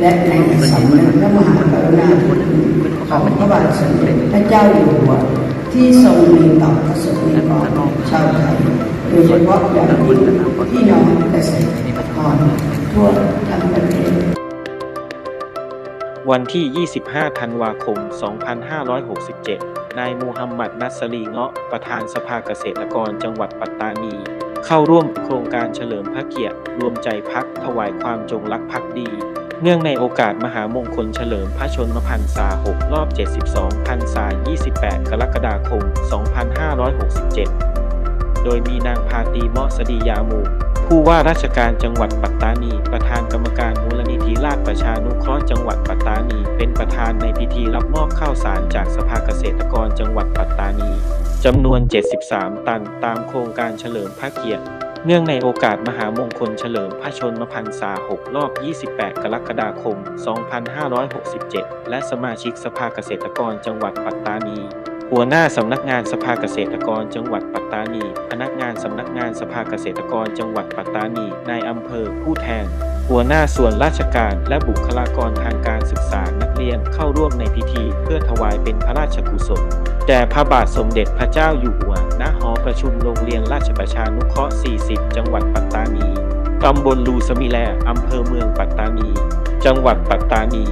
และในสำนึกพระมหากรุณาธิคุณของพระบาทสมเด็จพระเจ้าอยู่หัว ที่ทรงมีต่อพระสงฆ์นิกรชาวไทยโดยเฉพาะอย่างยิ่งพี่น้องเกษตรกรทั่วทั้งประเทศวันที่ 25 ธันวาคม 2567 นายมูฮัมหมัด นัสลีเงาะ ประธานสภาเกษตรกรจังหวัดปัตตานี เข้าร่วมโครงการเฉลิมพระเกียรติรวมใจพักถวายความจงรักภักดี เนื่องในโอกาสมหามงคลเฉลิมพระชนมพรรษา 6 รอบ 72พรรษา 28 กรกฎาคม 2567 โดยมีนางพาตีเมาะสดียามู ผู้ว่าราชการจังหวัดปัตตานี ประธานกรรมการ ราชประชานุเคราะห์จังหวัดปัตตานี เป็นประธานในพิธีรับมอบข้าวสารจากสภาเกษตรกรจังหวัดปัตตานีจำนวน 73 ตันตามโครงการเฉลิมพระเกียรติ เนื่องในโอกาสมหามงคลเฉลิมพระชนมพรรษา 6 รอบ 28 กรกฎาคม 2567 และสมาชิกสภาเกษตรกรจังหวัดปัตตานีหัวหน้าสำนักงานสภาเกษตรกรจังหวัดปัตตานี พนักงานสำนักงานสภาเกษตรกรจังหวัดปัตตานี นายอำเภอ ผู้แทน หัวหน้าส่วนราชการและบุคลากรทางการศึกษานักเรียนเข้าร่วมในพิธีเพื่อถวายเป็นพระราชกุศลแด่พระบาทสมเด็จพระเจ้าอยู่หัว ณ หอประชุมโรงเรียนราชประชานุเคราะห์ 40 จังหวัดปัตตานี ตำบลลูสมิแล อำเภอเมืองปัตตานี จังหวัดปัตตานี